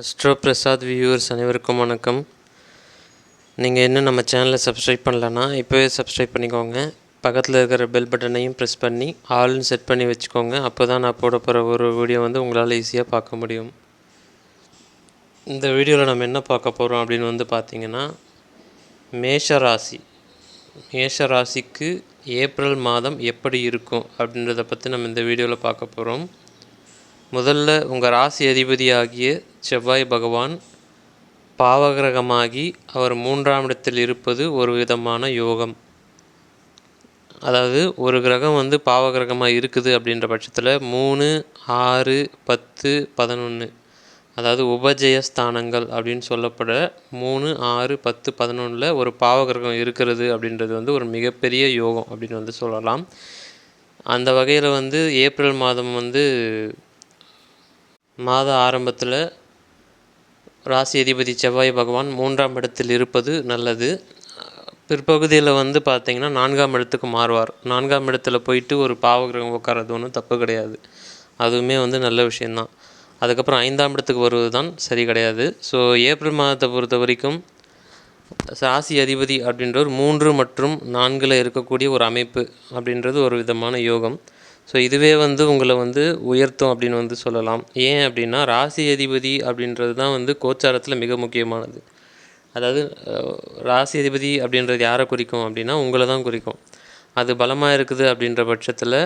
Astro Prasad viewers அனைவருக்கும் வணக்கம். நீங்கள் இன்னும் நம்ம சேனலை சப்ஸ்கிரைப் பண்ணலன்னா இப்போவே சப்ஸ்கிரைப் பண்ணிக்கோங்க. பக்கத்தில் இருக்கிற பெல் பட்டனையும் ப்ரெஸ் பண்ணி ஆல்னு செட் பண்ணி வச்சுக்கோங்க. அப்போ தான் நான் போட போகிற ஒரு வீடியோ வந்து உங்களால் ஈஸியாக பார்க்க முடியும். இந்த வீடியோவில் நம்ம என்ன பார்க்க போகிறோம் அப்படின்னு வந்து பார்த்திங்கன்னா மேஷ ராசி. மேஷ ராசிக்கு ஏப்ரல் மாதம் எப்படி இருக்கும் அப்படின்றத பற்றி நம்ம இந்த வீடியோவில் பார்க்க போகிறோம் முதல்ல உங்கள் ராசி அதிபதியாகிய செவ்வாய் பகவான் பாவகிரகமாகி அவர் மூன்றாம் இடத்தில் இருப்பது ஒரு விதமான யோகம். அதாவது ஒரு கிரகம் வந்து பாவகிரகமாக இருக்குது அப்படின்ற பட்சத்தில் மூணு ஆறு பத்து பதினொன்று அதாவது உபஜய ஸ்தானங்கள் அப்படின்னு சொல்லப்பட மூணு ஆறு பத்து பதினொன்றில் ஒரு பாவகிரகம் இருக்கிறது அப்படின்றது வந்து ஒரு மிகப்பெரிய யோகம் அப்படின்னு வந்து சொல்லலாம். அந்த வகையில் வந்து ஏப்ரல் மாதம் வந்து மாத ஆரம்பத்தில் ராசி அதிபதி செவ்வாய் பகவான் மூன்றாம் இடத்தில் இருப்பது நல்லது. பிற்பகுதியில் வந்து பார்த்திங்கன்னா நான்காம் இடத்துக்கு மாறுவார். நான்காம் இடத்துல போயிட்டு ஒரு பாவகிரகம் உட்கார்றது ஒன்றும் தப்பு கிடையாது. அதுவுமே வந்து நல்ல விஷயந்தான் அதுக்கப்புறம் ஐந்தாம் இடத்துக்கு வருவது தான் சரி கிடையாது. ஸோ ஏப்ரல் மாதத்தை பொறுத்த வரைக்கும் ராசி அதிபதி அப்படின்றவர் மூன்று மற்றும் நான்கில் இருக்கக்கூடிய ஒரு அமைப்பு அப்படின்றது ஒரு விதமான யோகம். ஸோ இதுவே வந்து உங்களை வந்து உயர்த்தும் அப்படின்னு வந்து சொல்லலாம். ஏன் அப்படின்னா ராசி அதிபதி அப்படின்றது தான் வந்து கோச்சாரத்தில் மிக முக்கியமானது. அதாவது ராசி அதிபதி அப்படின்றது யாரை குறிக்கும் அப்படின்னா உங்களை தான் குறிக்கும். அது பலமாக இருக்குது அப்படின்ற பட்சத்தில்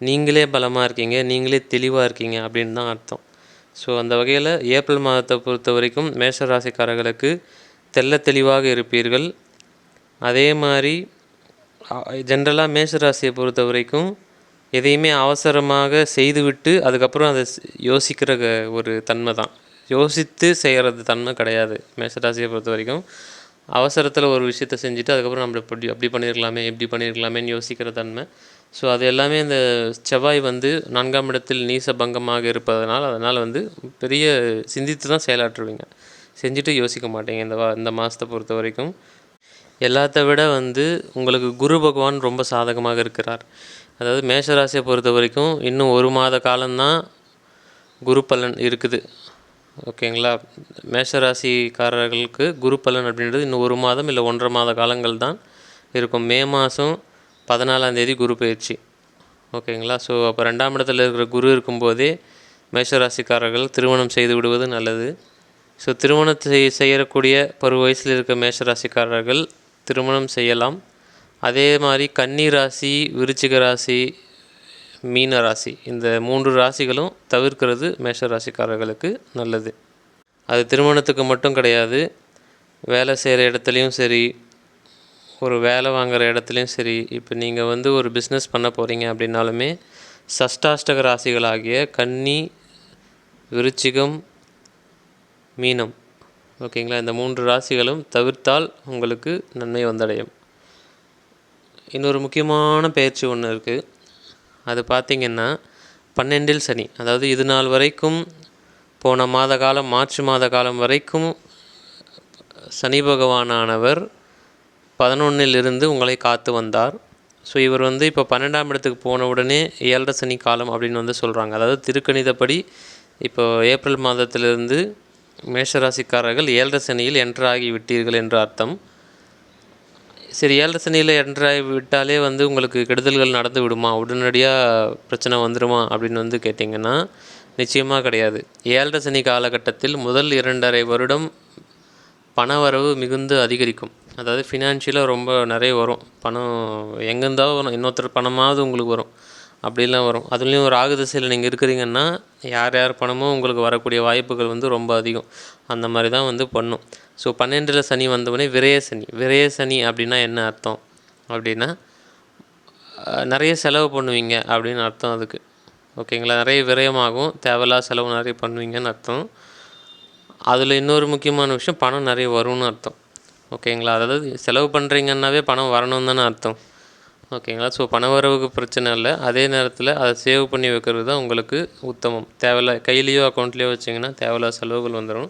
நீங்களே பலமாக இருக்கீங்க நீங்களே தெளிவாக இருக்கீங்க அப்படின்னு தான் அர்த்தம். ஸோ அந்த வகையில் ஏப்ரல் மாதத்தை பொறுத்த வரைக்கும் மேஷ ராசிக்காரர்களுக்கு தெள்ள தெளிவாக இருப்பீர்கள். அதே மாதிரி ஜென்ரலாக மேஷராசியை பொறுத்த வரைக்கும் எதையுமே அவசரமாக செய்துவிட்டு அதுக்கப்புறம் அதை யோசிக்கிற க- ஒரு தன்மை தான். யோசித்து செய்கிறது தன்மை கிடையாது மேசராசியை பொறுத்த வரைக்கும். அவசரத்தில் ஒரு விஷயத்த செஞ்சுட்டு அதுக்கப்புறம் நம்ம இப்படி அப்படி பண்ணியிருக்கலாமே இப்படி பண்ணியிருக்கலாமேன்னு யோசிக்கிற தன்மை. ஸோ அது எல்லாமே இந்த செவ்வாய் வந்து நான்காம் இடத்தில் நீச பங்கமாக இருப்பதனால் அதனால் வந்து பெரிய சிந்தித்து தான் செயலாற்றுவீங்க. செஞ்சுட்டு யோசிக்க மாட்டீங்க இந்த வா இந்த மாதத்தை பொறுத்த வரைக்கும். எல்லாத்த விட வந்து உங்களுக்கு குரு பகவான் ரொம்ப சாதகமாக இருக்கிறார். அதாவது மேஷராசியை பொறுத்த வரைக்கும் இன்னும் ஒரு மாத காலம்தான் குரு பலன் இருக்குது. ஓகேங்களா? மேஷராசிக்காரர்களுக்கு குரு பலன் அப்படின்றது இன்னும் ஒரு மாதம் இல்லை ஒன்றரை மாத காலங்கள் தான் இருக்கும். மே மாதம் பதினாலாம் தேதி குரு பயிற்சி. ஓகேங்களா? ஸோ அப்போ ரெண்டாம் இடத்துல இருக்கிற குரு இருக்கும்போதே மேஷராசிக்காரர்கள் திருமணம் செய்து விடுவது நல்லது. ஸோ திருமணம் செய் செய்யக்கூடிய பருவ வயசில் இருக்க மேஷராசிக்காரர்கள் திருமணம் செய்யலாம். அதே மாதிரி கன்னி ராசி விருச்சிக ராசி மீன ராசி இந்த மூன்று ராசிகளும் தவிர்க்கிறது மேஷ ராசிக்காரர்களுக்கு நல்லது. அது திருமணத்துக்கு மட்டும் கிடையாது. வேலை செய்கிற இடத்துலையும் சரி ஒரு வேலை வாங்குகிற இடத்துலையும் சரி இப்போ நீங்கள் வந்து ஒரு பிஸ்னஸ் பண்ண போகிறீங்க அப்படின்னாலுமே சஷ்டாஷ்டக ராசிகளாகிய கன்னி விருச்சிகம் மீனம். ஓகேங்களா? இந்த மூன்று ராசிகளும் தவிர்த்தால் உங்களுக்கு நன்மை வந்தடையும். இன்னொரு முக்கியமான பயிற்சி ஒன்று இருக்குது அது பார்த்திங்கன்னா பன்னெண்டில் சனி. அதாவது இது நாள் வரைக்கும் போன மாத காலம் மார்ச் மாத காலம் வரைக்கும் சனி பகவானானவர் பதினொன்னில் இருந்து உங்களை காத்து வந்தார். ஸோ இவர் வந்து இப்போ பன்னெண்டாம் இடத்துக்கு போன உடனே ஏழரை சனி காலம் அப்படின்னு வந்து சொல்கிறாங்க அதாவது திருக்கணிதப்படி இப்போ ஏப்ரல் மாதத்திலிருந்து மேஷராசிக்காரர்கள் ஏழரை சனியில் என்ட்ராகி விட்டீர்கள் என்று அர்த்தம். சரி ஏழரை சனியில் என்ட்ராய் விட்டாலே வந்து உங்களுக்கு கெடுதல்கள் நடந்து விடுமா? உடனடியாக பிரச்சனை வந்துடுமா அப்படின்னு வந்து கேட்டிங்கன்னா நிச்சயமாக கிடையாது. ஏழரை சனி காலகட்டத்தில் முதல் இரண்டரை வருடம் பணவரவு மிகுந்து அதிகரிக்கும். அதாவது ஃபினான்ஷியலாக ரொம்ப நிறைய வரும். பணம் எங்கேருந்தா வரும். இன்னொருத்தர் பணமாவது உங்களுக்கு வரும். அப்படிலாம் வரும். அதுலேயும் ஒரு ராகு திசையில் நீங்கள் இருக்கிறீங்கன்னா யார் யார் பணமோ உங்களுக்கு வரக்கூடிய வாய்ப்புகள் வந்து ரொம்ப அதிகம். அந்த மாதிரி தான் வந்து பண்ணும். ஸோ பன்னெண்டில் சனி வந்தவுடனே விரய சனி. விரய சனி அப்படின்னா என்ன அர்த்தம்? அப்படின்னா நிறைய செலவு பண்ணுவீங்க அப்படின்னு அர்த்தம் அதுக்கு. ஓகேங்களா? நிறைய விரயமாகும். தேவையில்லாத செலவு நிறைய பண்ணுவீங்கன்னு அர்த்தம். அதில் இன்னொரு முக்கியமான விஷயம் பணம் நிறைய வரும்னு அர்த்தம். ஓகேங்களா? அதாவது செலவு பண்ணுறீங்கன்னாவே பணம் வரணும் தானே அர்த்தம். ஓகேங்களா? ஸோ பணவரவுக்கு பிரச்சனை இல்லை. அதே நேரத்தில் அதை சேவ் பண்ணி வைக்கிறது தான் உங்களுக்கு உத்தமம். தேவையில்ல கையிலையோ அக்கௌண்ட்லேயோ வச்சிங்கன்னா தேவையில்லாத செலவுகள் வந்துடும்.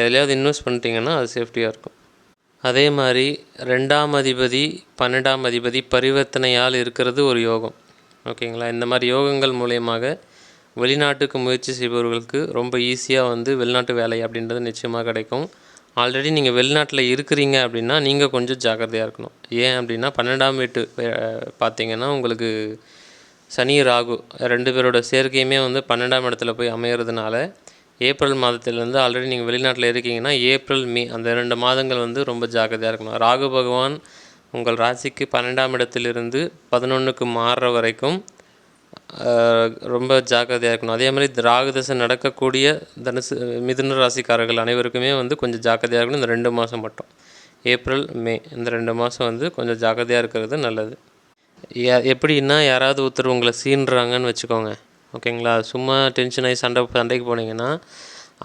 எதுலையாவது இன்வெஸ்ட் பண்ணிட்டீங்கன்னா அது சேஃப்டியாக இருக்கும். அதே மாதிரி ரெண்டாம் அதிபதி பன்னெண்டாம் அதிபதி பரிவர்த்தனையால் இருக்கிறது ஒரு யோகம். ஓகேங்களா? இந்த மாதிரி யோகங்கள் மூலயமாக வெளிநாட்டுக்கு முயற்சி செய்பவர்களுக்கு ரொம்ப ஈஸியாக வந்து வெளிநாட்டு வேலை அப்படின்றது நிச்சயமாக கிடைக்கும். ஆல்ரெடி நீங்கள் வெளிநாட்டில் இருக்கிறீங்க அப்படின்னா நீங்கள் கொஞ்சம் ஜாக்கிரதையாக இருக்கணும். ஏன் அப்படின்னா பன்னெண்டாம் வீட்டு பார்த்தீங்கன்னா உங்களுக்கு சனி ராகு ரெண்டு பேரோட சேர்க்கையுமே வந்து பன்னெண்டாம் இடத்துல போய் அமையிறதுனால ஏப்ரல் மாதத்துலேருந்து ஆல்ரெடி நீங்கள் வெளிநாட்டில் இருக்கீங்கன்னா ஏப்ரல் மே அந்த ரெண்டு மாதங்கள் வந்து ரொம்ப ஜாக்கிரதையாக இருக்கணும். ராகு பகவான் உங்கள் ராசிக்கு பன்னெண்டாம் இடத்திலிருந்து பதினொன்றுக்கு மாறுற வரைக்கும் ரொம்ப ஜாக்கிரதையாக இருக்கணும். அதே மாதிரி ராகு தசை நடக்கக்கூடிய தனுசு மிதுன ராசிக்காரர்கள் அனைவருக்குமே வந்து கொஞ்சம் ஜாக்கிரதையாக இருக்கணும். இந்த ரெண்டு மாதம் மட்டும். ஏப்ரல் மே இந்த ரெண்டு மாதம் வந்து கொஞ்சம் ஜாக்கிரதையாக இருக்கிறது நல்லது. எப்படின்னா யாராவது ஒருத்தர் உங்களை சீன்றாங்கன்னு வச்சுக்கோங்க. ஓகேங்களா? சும்மா டென்ஷன் ஆகி சண்டை சண்டைக்கு போனீங்கன்னா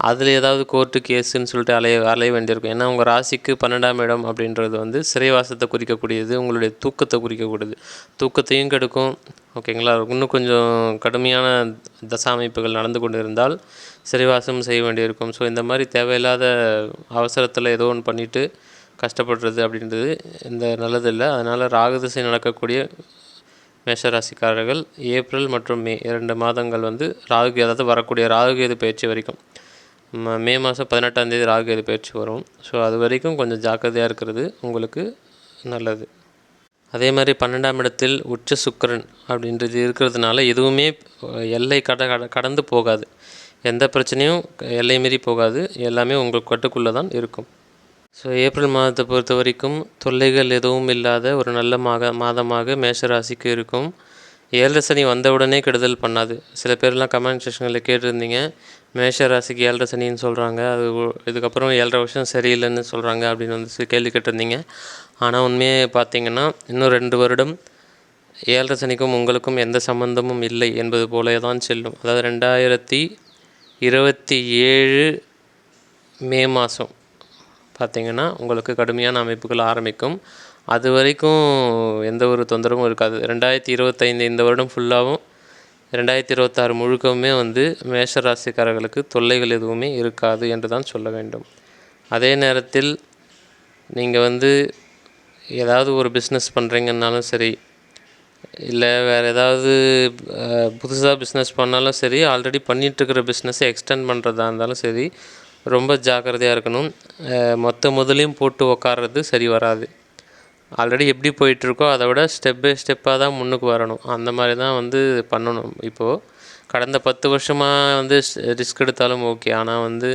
அதில் ஏதாவது கோர்ட்டு கேஸுன்னு சொல்லிட்டு அலைய அலைய வேண்டியிருக்கும். ஏன்னா உங்கள் ராசிக்கு பன்னெண்டாம் இடம் அப்படின்றது வந்து சிறைவாசத்தை குறிக்கக்கூடியது உங்களுடைய தூக்கத்தை குறிக்கக்கூடியது. தூக்கத்தையும் கெடுக்கும் ஓகேங்களா இன்னும் கொஞ்சம் கடுமையான தசாமைப்புகள் நடந்து கொண்டு இருந்தால் சிறைவாசம் செய்ய வேண்டியிருக்கும். ஸோ இந்த மாதிரி தேவையில்லாத அவசரத்தில் ஏதோ ஒன்று பண்ணிவிட்டு கஷ்டப்படுறது அப்படின்றது இந்த நல்லதில்லை. அதனால் ராகுதிசை நடக்கக்கூடிய மேஷராசிக்காரர்கள் ஏப்ரல் மற்றும் மே இரண்டு மாதங்கள் வந்து ராகு அதாவது வரக்கூடிய ராகுகேது பயிற்சி வரைக்கும். மே மாதம் பதினெட்டாந்தேதி ராகு ராகுகேது பயிற்சி வரும். ஸோ அது வரைக்கும் கொஞ்சம் ஜாக்கிரதையாக இருக்கிறது உங்களுக்கு நல்லது. அதே மாதிரி பன்னெண்டாம் இடத்தில் உச்ச சுக்கிரன் அப்படின்றது இருக்கிறதுனால எதுவுமே எல்லை கட கட- கடந்து போகாது. எந்த பிரச்சனையும் எல்லை மீறி போகாது. எல்லாமே உங்களுக்கு கட்டுக்குள்ளே தான் இருக்கும். ஸோ ஏப்ரல் மாதத்தை பொறுத்த வரைக்கும் தொல்லைகள் எதுவும் இல்லாத ஒரு நல்ல மாக மாதமாக மேஷராசிக்கு இருக்கும். ஏழரை சனி வந்தவுடனே கெடுதல் பண்ணாது. சில பேர்லாம் கமெண்ட் செக்ஷனில் கேட்டிருந்தீங்க. மேஷ ராசிக்கு ஏழரை சனின்னு சொல்கிறாங்க அது இதுக்கப்புறம் ஏழரை வருஷம் சரியில்லைன்னு சொல்கிறாங்க அப்படின்னு வந்து கேள்வி கேட்டிருந்தீங்க. ஆனால் உண்மையே பார்த்தீங்கன்னா இன்னும் ரெண்டு வருடம் ஏழரை சனிக்கும் உங்களுக்கும் எந்த சம்மந்தமும் இல்லை என்பது போல தான் செல்லும். அதாவது ரெண்டாயிரத்தி இருபத்தி ஏழு மே மாதம் பார்த்தீங்கன்னா உங்களுக்கு கடுமையான அமைப்புகள் ஆரம்பிக்கும். அது வரைக்கும் எந்த ஒரு தொந்தரவும் இருக்காது. ரெண்டாயிரத்தி இருபத்தைந்து இந்த வருடம் ஃபுல்லாகவும் ரெண்டாயிரத்தி இருபத்தாறு முழுக்கவுமே வந்து மேஷ ராசிக்காரர்களுக்கு தொல்லைகள் எதுவுமே இருக்காது என்று தான் சொல்ல வேண்டும். அதே நேரத்தில் நீங்கள் வந்து ஏதாவது ஒரு பிஸ்னஸ் பண்ணுறீங்கன்னாலும் சரி இல்லை வேறு ஏதாவது புதுசாக பிஸ்னஸ் பண்ணாலும் சரி ஆல்ரெடி பண்ணிகிட்ருக்கிற பிஸ்னஸை எக்ஸ்டெண்ட் பண்ணுறதா இருந்தாலும் சரி ரொம்ப ஜாக்கிரதையாக இருக்கணும். மொத்த முதலையும் போட்டு உக்காறது சரி வராது. ஆல்ரெடி எப்படி போயிட்டுருக்கோ அதை விட ஸ்டெப் பை ஸ்டெப்பாக தான் முன்னுக்கு வரணும். அந்த மாதிரி தான் வந்து பண்ணணும். இப்போது கடந்த பத்து வருஷமாக வந்து ரிஸ்க் எடுத்தாலும் ஓகே ஆனால் வந்து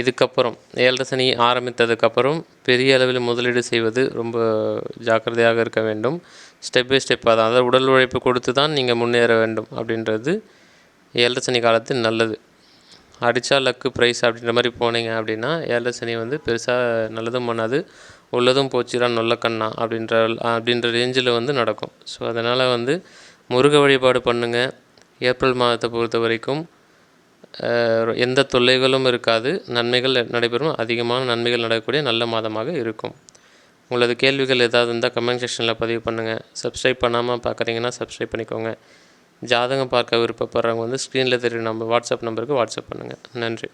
இதுக்கப்புறம் ஏழரை சனி ஆரம்பித்ததுக்கப்புறம் பெரிய அளவில் முதலீடு செய்வது ரொம்ப ஜாக்கிரதையாக இருக்க வேண்டும். ஸ்டெப் பை ஸ்டெப்பாக தான். அதாவது உடல் உழைப்பு கொடுத்து தான் நீங்கள் முன்னேற வேண்டும் அப்படின்றது ஏழரை சனி காலத்தில் நல்லது. அடித்தா லக்கு ப்ரைஸ் அப்படின்ற மாதிரி போனீங்க அப்படின்னா ஏழரை சனி வந்து பெருசாக நல்லதும் பண்ணாது. உள்ளதும் போச்சுடா நொல்ல கண்ணா அப்படின்ற அப்படின்ற ரேஞ்சில் வந்து நடக்கும். ஸோ அதனால் வந்து முருக வழிபாடு பண்ணுங்கள் ஏப்ரல் மாதத்தை பொறுத்த வரைக்கும் எந்த தொல்லைகளும் இருக்காது. நன்மைகள் நடைபெறும். அதிகமான நன்மைகள் நடக்கக்கூடிய நல்ல மாதமாக இருக்கும். உங்களது கேள்விகள் ஏதாவது இருந்தால் கமெண்ட் செக்ஷனில் பதிவு பண்ணுங்கள் சப்ஸ்கிரைப் பண்ணாமல் பார்க்குறீங்கன்னா சப்ஸ்கிரைப் பண்ணிக்கோங்க. ஜாதகம் பார்க்க விருப்பப்படுறவங்க வந்து ஸ்க்ரீனில் தெரியும் நம்ம வாட்ஸ்அப் நம்பருக்கு வாட்ஸ்அப் பண்ணுங்கள் நன்றி.